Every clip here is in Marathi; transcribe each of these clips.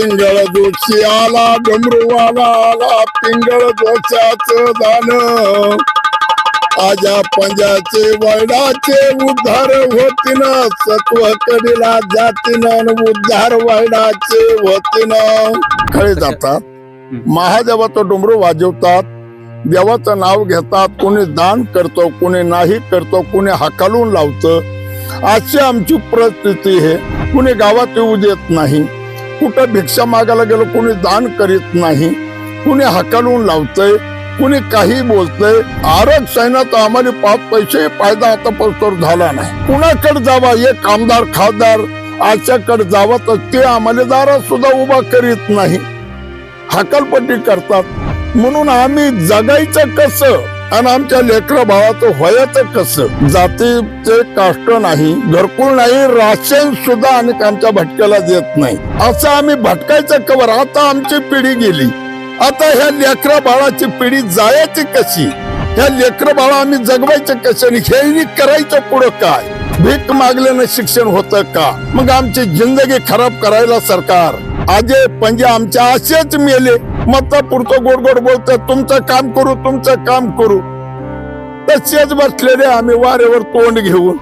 पिंगळ जोशी आला डमरूवाला आला. पिंगळ जोशाच दान. आजा पंजाचे वैडाचे उद्धार होतीन. सत्व कडीला जातीन उद्धार वैडाचे होतीन. खळे जातात. महादेवाचं डोंबरू वाजवतात. देवाचं नाव घेतात. कोणी दान करतो कोणी नाही करतो कोणी हाकालून लावतं. अशी आमची परिस्थिती आहे. कुणी गावात येऊ देत नाही. कुठं भिक्षा मागायला गेलो कुणी दान करीत नाही कुणी हकालून लावतंय कुणी काही बोलतंय. आरक्षणात आम्हाला पाच पैसे फायदा आता आतापर्यंत झाला नाही. कुणाकडे जावा? एक आमदार खासदार आजच्याकडे जावा तर ते आम्हाला दारात सुद्धा उभा करीत नाही. हकालपट्टी करतात. म्हणून आम्ही जगायचं कसं? आणि आमच्या लेकरा भावाचं व्हायचं कसं? जातीचे काष्ट नाही घरकुल नाही राशन सुद्धा आम्ही आमच्या भटक्याला देत नाही. असं आम्ही भटकायचं कवर. आता आमची पिढी गेली. आता ह्या लेकरा बाळाची पिढी जायची कशी? ह्या लेकर बाळा आम्ही जगवायचं कसं आणि हे करायचं पुढं काय? भीक मागल्यानं शिक्षण होतं का? मग आमची जिंदगी खराब करायला सरकार आजे पंजे आमच्या असेच मेले. आत्महत्या पुरतो गोड गोड बोलतात. तुमचं काम करू तुमचं काम करू. तसेच बसलेले आम्ही वारेवर तोंड घेऊन.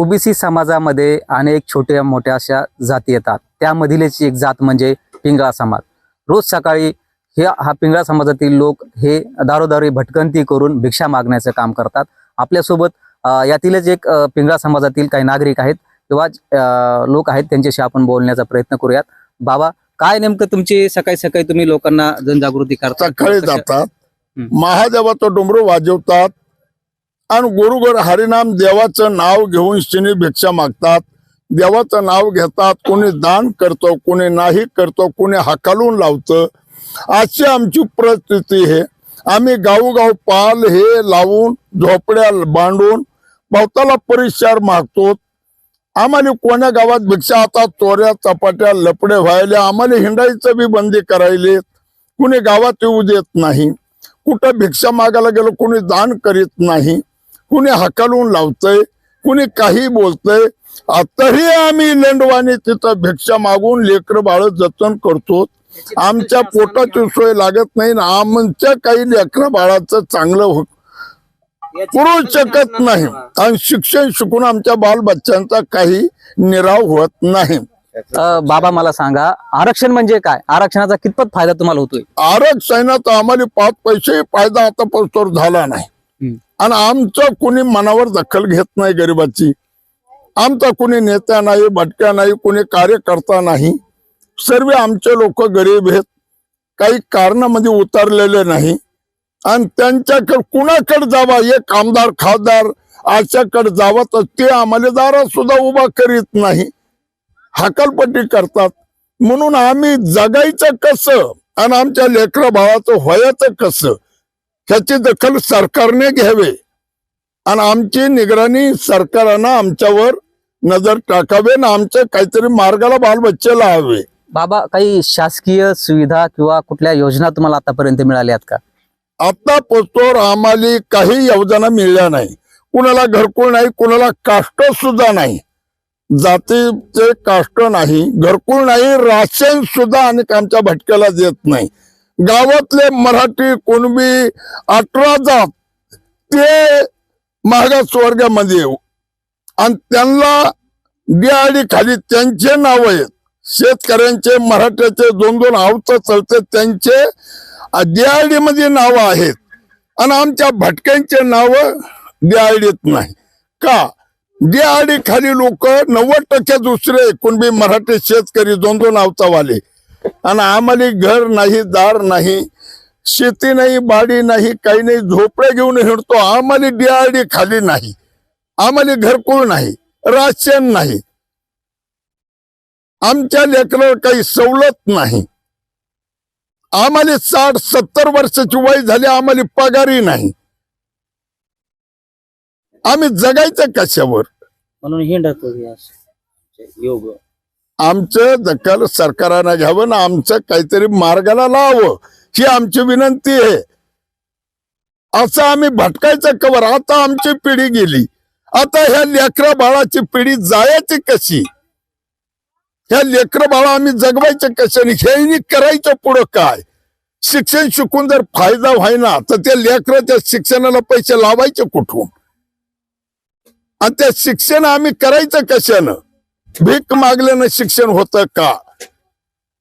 ओबीसी समाजामध्ये अनेक छोट्या मोठ्या अशा जाती येतात. त्यामधीलच एक जात म्हणजे पिंगळा समाज. रोज सकाळी हे हा पिंगळा समाजातील लोक हे दारोदारी भटकंती करून भिक्षा मागण्याचं काम करतात. आपल्यासोबत यातीलच एक पिंगळा समाजातील काही नागरिक आहेत किंवा लोक आहेत त्यांच्याशी आपण बोलण्याचा प्रयत्न करूयात. बाबा काय नेमकं तुमची सकाळी सकाळी तुम्ही लोकांना जनजागृती करता? सकाळी जातात हम्म. महादेवाचं डोंबरू वाजवतात आणि गुरुगर हरिनाम देवाचं नाव घेऊन शिनी भिक्षा मागतात. देवाचं नाव घेतात कोणी दान करतो कोणी नाही करतो कोणी हाकालून लावतं. अशी आमची परिस्थिती आहे. आम्ही गावोगाव पाल हे लावून झोपड्या बांधून भवताला परिचार मागतो. आम्हाला कोण्या गावात भिक्षा आता चोऱ्या चपाट्या लपडे व्हायला आम्हाला हिंडायचं बी बंदी करायले. कुणी गावात येऊ देत नाही. कुठं भिक्षा मागायला गेलो कुणी दान करीत नाही. कुणी हकालून लावतंय कुणी काही बोलतंय. आताही आम्ही लेंडवानी तिथं भिक्षा मागून लेकर बाळ जतन करतो. आमच्या पोटाची सोय लागत नाही आमच्या काही लेकर बाळाचं चांगलं करू शकत नाही. आणि शिक्षण शिकून आमच्या बाल बच्चांचा काही निराव होत नाही. बाबा मला सांगा आरक्षण म्हणजे काय? आरक्षणाचा कितपत फायदा तुम्हाला होतोय? आरक्षणात आम्हाला पाच पैसे फायदा आतापर्यंत झाला नाही. आणि आमचं कुणी मनावर दखल घेत नाही गरिबाची. आमचा कुणी नेता नाही भटक्या नाही कुणी कार्यकर्ता नाही. सर्व आमचे लोक गरीब आहेत. काही कारणामध्ये उतरलेले नाही. आणि त्यांच्याकडे कुणाकडे जावा? एक आमदार खासदार आशाकडे जावा तर ते आम्हाला दारात सुद्धा उभा करीत नाही. हाकलपट्टी करतात. म्हणून आम्ही जगायचं कसं आणि आमच्या लेकरा भावाचं व्हायचं कसं ह्याची दखल सरकारने घ्यावे. आणि आमची निगराणी सरकारनं आमच्यावर नजर टाकावे आणि आमच्या काहीतरी मार्गाला बालबच्चे लावावे. बाबा काही शासकीय सुविधा किंवा कुठल्या योजना तुम्हाला आतापर्यंत मिळाल्यात का? आता पोचतोर आम्हाला काही योजना मिळल्या नाही. कुणाला घरकुल नाही कुणाला काष्ट सुद्धा नाही. जातीचे काष्ट नाही घरकुल नाही राशन सुद्धा आणि आमच्या भटक्याला देत नाही. गावातले मराठी कुणबी अठरा जात ते मागास वर्गामध्ये येऊ. आणि त्यांना दिहाडी खाली त्यांचे नाव आहेत. शेतकऱ्यांचे मराठ्याचे दोन दोन आवत चालते त्यांचे दिहाडी मध्ये नावं आहेत. आणि आमच्या भटक्यांचे नावं दिहाडीत नाही. का? दिहाडी खाली लोक नव्वद टक्के दुसरे कुणबी मराठी शेतकरी दोन दोन आवतावाले. आणि आम्हाला घर नाही दार नाही शेती नाही बाडी नाही काही नाही झोपड्या घेऊन हिंडतो. आम्हाला दिहाडी खाली नाही. आम्हाला घरकुल नाही. राशन नाही. आमच्या लेकरावर काही सवलत नाही. आम्हाला साठ सत्तर वर्षाची वय झाली आम्हाला पगारही नाही. आम्ही जगायचं कशावर? म्हणून हिंडतो हे. योग. आमचं दखल सरकारनं घ्यावं ना आमचं काहीतरी मार्गाला लावावं ही आमची विनंती आहे. असं आम्ही भटकायचं कवर. आता आमची पिढी गेली. आता ह्या लेकरा बाळाची पिढी जायची कशी? ह्या लेकर बाळा आम्ही जगवायचं कशाने हे करायचं पुढं काय? शिक्षण शिकून जर फायदा व्हायना तर त्या लेकर त्या शिक्षणाला पैसे लावायचे कुठून? आणि त्या शिक्षण आम्ही करायचं कशानं? भीक मागल्यानं शिक्षण होतं का?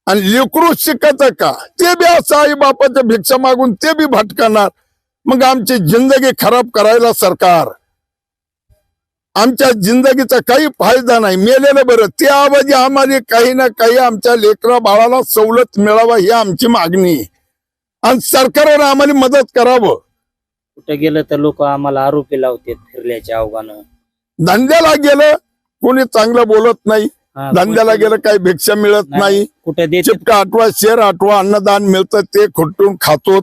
आणि लेकरू शिकायचं का? ते बी असं आई बापाच्या भिक्षा मागून ते बी भटकणार. मग आमची जिंदगी खराब करायला सरकार आमच्या जिंदगीचा काही फायदा नाही. मेलेलं बरं. ते आवाजी आम्हाला काही ना काही आमच्या लेकरा बाळाला सवलत मिळावा ही आमची मागणी. आणि सरकारने आम्हाला मदत करावं. कुठे गेलं तर लोक आम्हाला आरोपी लावतात फिरल्याच्या अवघानं धंद्याला गेलं कोणी चांगलं बोलत नाही. हा, धंद्याला गेलं काही भिक्षा मिळत नाही. कुठे देते चिपका आठवा शेर आठवा अन्नदान मिळतं ते खुटून खातो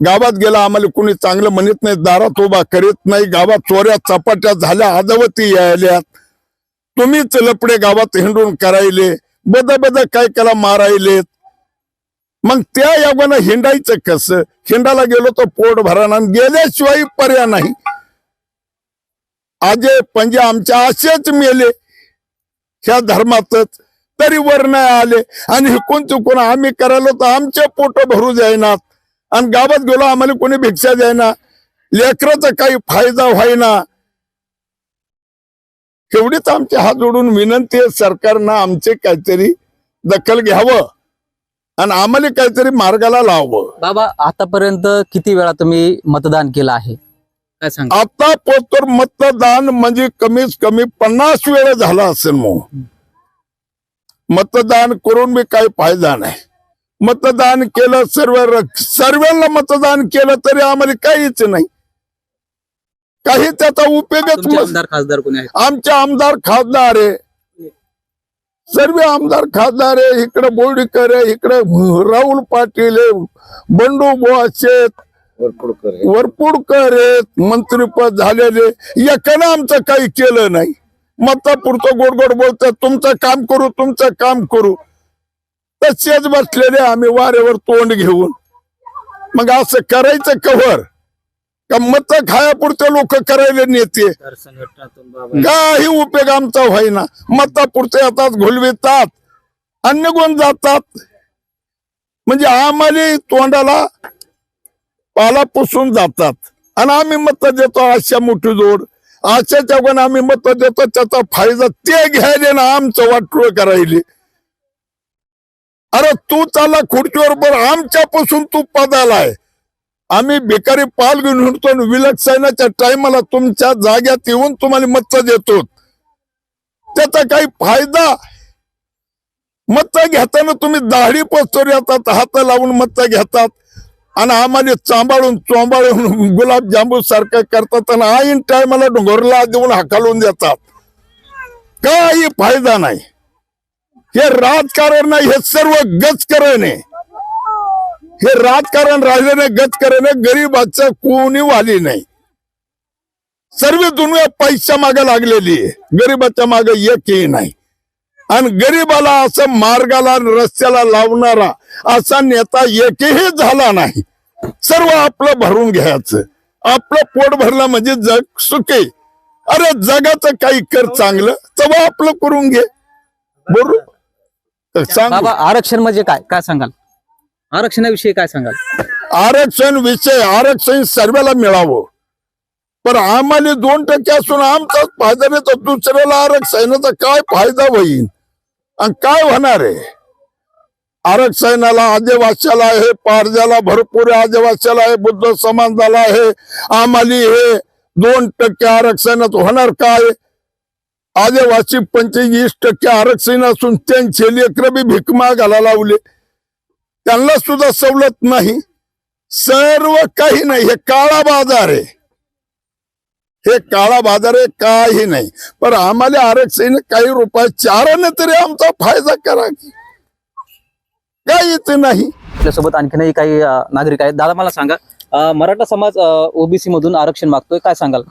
गावात गेला आम्हाला कुणी चांगलं म्हणत नाही दारात उभा करीत नाही गावात चोऱ्या चपाट्या झाल्या आदवती यायल्यात तुम्हीच लपडे गावात हिंडून करायले बद बद काय केला मारायलेत मग त्या योगानं हिंडायचं कसं? हिंडायला गेलो तर पोट भराना गेल्याशिवाय पर्याय नाही. आजे पंजे आमच्या असेच मेले. ह्या धर्मातच तरी वर नाही आले. आणि हिकून चुकून आम्ही करायला तर आमचे पोट भरू जाईनात आणि गावात गेलो आम्हाला कोणी भिक्षा द्यायना लेकराचा काही फायदा व्हायना. एवढीच आमचे हात जोडून विनंती आहे सरकारनं आमचे काहीतरी दखल घ्यावं आणि आम्हाला काहीतरी मार्गाला लावावं. बाबा आतापर्यंत किती वेळा तुम्ही मतदान केलं आहे? काय सांगा आता पोतर मतदान म्हणजे कमीत कमी पन्नास वेळा झाला असेल मग मतदान करून बी काही फायदा नाही. मतदान केलं सर्व सर्वांना मतदान केलं तरी आम्हाला काहीच नाही. काही त्याचा उपयोगच खासदार आमचे आमदार खासदार आहे. सर्व आमदार खासदार आहे. इकडे बोर्डीकर आहे इकडे राहुल पाटील आहे बंडू बोआशेत वरपुडकर आहेत. मंत्रीपद झालेले. एकानं आमचं काही केलं नाही. मतापुरतं गोड गोड बोलतात. तुमचं काम करू तुमचं काम करू. तसेच बसलेले आम्ही वारेवर तोंड घेऊन. मग असं करायचं कव्हर का मत खायापुरते लोक करायला नेते. काही उपयोग आमचा व्हायना. मतापुरते येतात घोलवितात. अन्य गुण जातात. म्हणजे आम्हाला तोंडाला पाला पुसून जातात. आणि आम्ही मत देतो आशा मोठी जोड. आशाच्या गुण आम्ही मत देतो त्याचा फायदा ते घ्यायले ना आमचं वाटोळ करायले. अरे तू चालला खुर्चीवर बर आमच्यापासून तू पदालाय. आम्ही भिकारी पाल घेऊन हिंडतो आणि विलक्षणाच्या टायमाला तुमच्या जाग्यात येऊन तुम्हाला मच्छा देतो. त्याचा काही फायदा? मच्छा घेताना तुम्ही दाढी पसर येतात हात लावून मच्छा घेतात आणि आम्हाला चांबाळून चोंबाळून गुलाबजांबू सारखं करतात आणि आईन टायमाला डोंगरला देऊन हाकालून देतात. काही फायदा नाही. हे राजकारण नाही हे सर्व गजकरण आहे. हे राजकारण राहिल्याने गजकरण गरीबाचं कोणी वाली नाही. सर्व दुनिया पैसा मागे लागलेली आहे गरीबाच्या मागे एकही नाही. आणि गरीबाला असं मार्गाला रस्त्याला लावणारा असा नेता एकही झाला नाही. सर्व आपलं भरून घ्यायचं. आपलं पोट भरलं म्हणजे जग सुके अरे जगाचं काही कर चांगलं तेव्हा आपलं करून घे. बरोबर? सांग बाबा आरक्षण म्हणजे काय? काय सांगाल? आरक्षणाविषयी काय सांगाल? आरक्षण विषय आरक्षण सर्वांना मिळावं. पण आम्हाला दोन टक्के असून आमचाच फायदा नाही तर दुसऱ्याला आरक्षणाचा काय फायदा होईल आणि काय होणार आहे? आरक्षणाला आदिवासीला आहे पारजाला भरपूर आदिवासीला आहे बुद्ध समाजाला आहे. आम्हाला हे दोन टक्के आरक्षणात होणार काय? आदिवासी पंचवीस टक्के आरक्षण असून त्यांचे लेकर बी भिकमा घाला लावले. त्यांना सुद्धा सवलत नाही. सर्व काही नाही. हे काळा बाजार आहे. हे काळा बाजार आहे काही नाही. पण आम्हाला आरक्षण काही रुपये चाराने तरी आमचा फायदा करा की. काहीच नाही. आपल्यासोबत आणखीनही काही नागरिक आहेत. दादा मला सांगा मराठा समाज ओबीसी मधून आरक्षण मागतोय. काय सांगाल?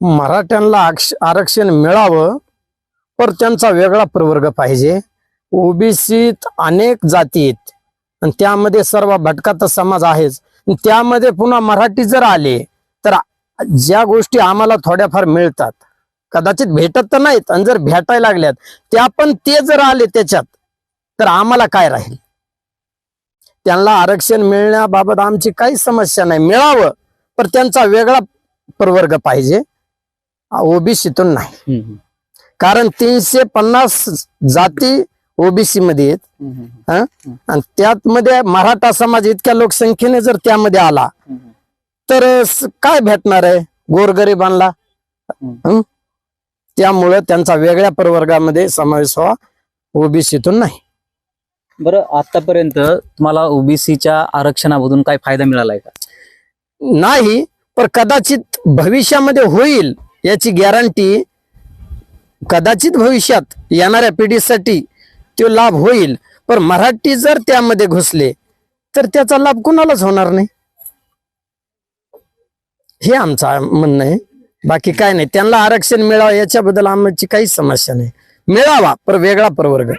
मराठ्यांना आक्ष- आरक्षण मिळावं पर त्यांचा वेगळा प्रवर्ग पाहिजे. ओबीसीत अनेक जाती आहेत आणि त्यामध्ये सर्व भटकाचा समाज आहेच. त्यामध्ये पुन्हा मराठी जर आले तर ज्या गोष्टी आम्हाला थोड्याफार मिळतात. कदाचित भेटत तर नाहीत आणि जर भेटायला लागल्यात त्या पण ते जर आले त्याच्यात तर आम्हाला काय राहील? त्यांना आरक्षण मिळण्याबाबत आमची काही समस्या नाही. मिळावं पण त्यांचा वेगळा प्रवर्ग पाहिजे. ओबीसीतून नाही. कारण तीनशे पन्नास जाती ओबीसी मध्ये आहेत. आणि त्यात मध्ये मराठा समाज इतक्या लोकसंख्येने जर त्यामध्ये आला. तर काय भेटणार आहे गोरगरिबांना? त्यामुळं त्यांचा वेगळ्या प्रवर्गामध्ये समावेश व्हावा ओबीसीतून नाही बरं आतापर्यंत तुम्हाला ओबीसीच्या आरक्षणामधून काय फायदा मिळालाय का नाही पण कदाचित भविष्यामध्ये होईल याची गॅरंटी कदाचित भविष्यात येणाऱ्या पिढीसाठी तो लाभ होईल. पण मराठी जर त्यामध्ये घुसले तर त्याचा लाभ कुणालाच होणार नाही? हे आमचं म्हणणं आहे. बाकी काय नाही. त्यांना आरक्षण मिळावं याच्याबद्दल आमची काही समस्या नाही. मिळावा पर वेगळा प्रवर्ग.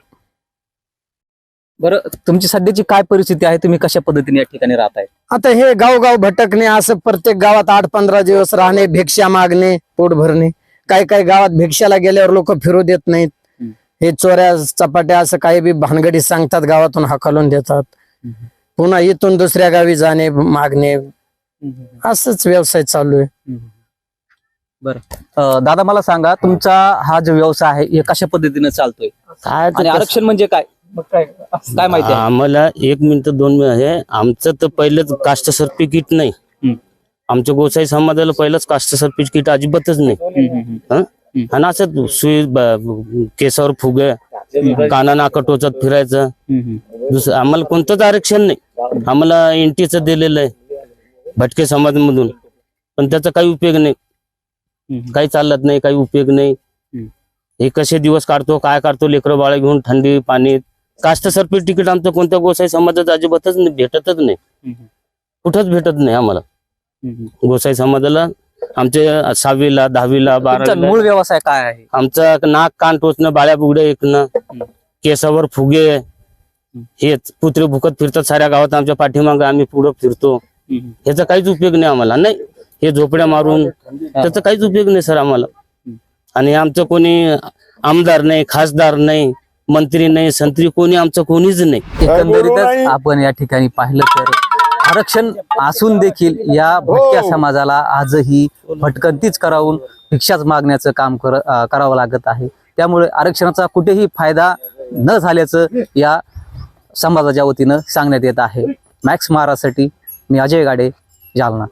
बरं तुमची सध्याची काय परिस्थिती आहे? तुम्ही कशा पद्धतीने या ठिकाणी राहताय? आता हे गावगाव भटकणे असं प्रत्येक गावात आठ पंधरा दिवस राहणे भिक्षा मागणे पोट भरणे. काही काही गावात भिक्षाला गेल्यावर लोक फिरू देत नाहीत. हे चोऱ्या चपाट्या असं काही बी भानगडी सांगतात गावातून हकलून देतात. पुन्हा इथून दुसऱ्या गावी जाणे मागणे. असंच व्यवसाय चालू आहे. बरं. दादा मला सांगा तुमचा हा जो व्यवसाय आहे हे कशा पद्धतीने चालतोय? काय आणि आरक्षण म्हणजे काय? मग काय काय माहिती आहे? आम्हाला एक मिनिट दोन मिनिट आहे. आमचं तर पहिलंच कास्ट सर्टिफिकेट नाही. हम्म. आमच्या गोसाई समाजाला पहिलंच कास्ट सर्टिफिकेट अजिबातच नाही. हम्म, हम्म, हम्म. आणि असं सुई ब- केसावर फुगे काना नाका टोचत फिरायचं. हम्म, हम्म. दुसरं आम्हाला कोणतंच आरक्षण नाही. आम्हाला एनटीचं दिलेलं आहे भटके समाजमधून. पण त्याचा काही उपयोग नाही. हम्म. काही चालत नाही काही उपयोग नाही. हम्म. हे कसे दिवस काढतो काय काढतो लेकरं बाळा घेऊन थंडी पाणी कास्ट सर्टिफिकेट आमचं कोणत्या गोसाई समाजात अजिबातच नाही भेटतच नाही. कुठंच भेटत नाही आम्हाला. गोसाई समाजाला आमच्या सहावीला दहावीला बारावीला. मूळ व्यवसाय काय आहे? आमचा नाक कान टोचणं बाळ्या बुगड्या ऐकणं केसावर फुगे हेच. पुत्रे भुकत फिरतात साऱ्या गावात आमच्या पाठीमागं आम्ही पुढं फिरतो. ह्याचा काहीच उपयोग नाही आम्हाला नाही. हे झोपड्या मारून त्याचा काहीच उपयोग नाही सर आम्हाला. आणि आमचं कोणी आमदार नाही खासदार नाही मंत्री नाही संत्री कोणी आमचं कोणीच नाही. एकंदरीतच आपण या ठिकाणी पाहिलं तर आरक्षण असून देखील या भटक्या समाजाला आजही भटकंतीच करावून भिक्षाच मागण्याचं काम कर करावं लागत आहे. त्यामुळे आरक्षणाचा कुठेही फायदा न झाल्याचं या समाजाच्या वतीनं सांगण्यात येत आहे. मॅक्स महाराजसाठी मी अजय गाडे जालना.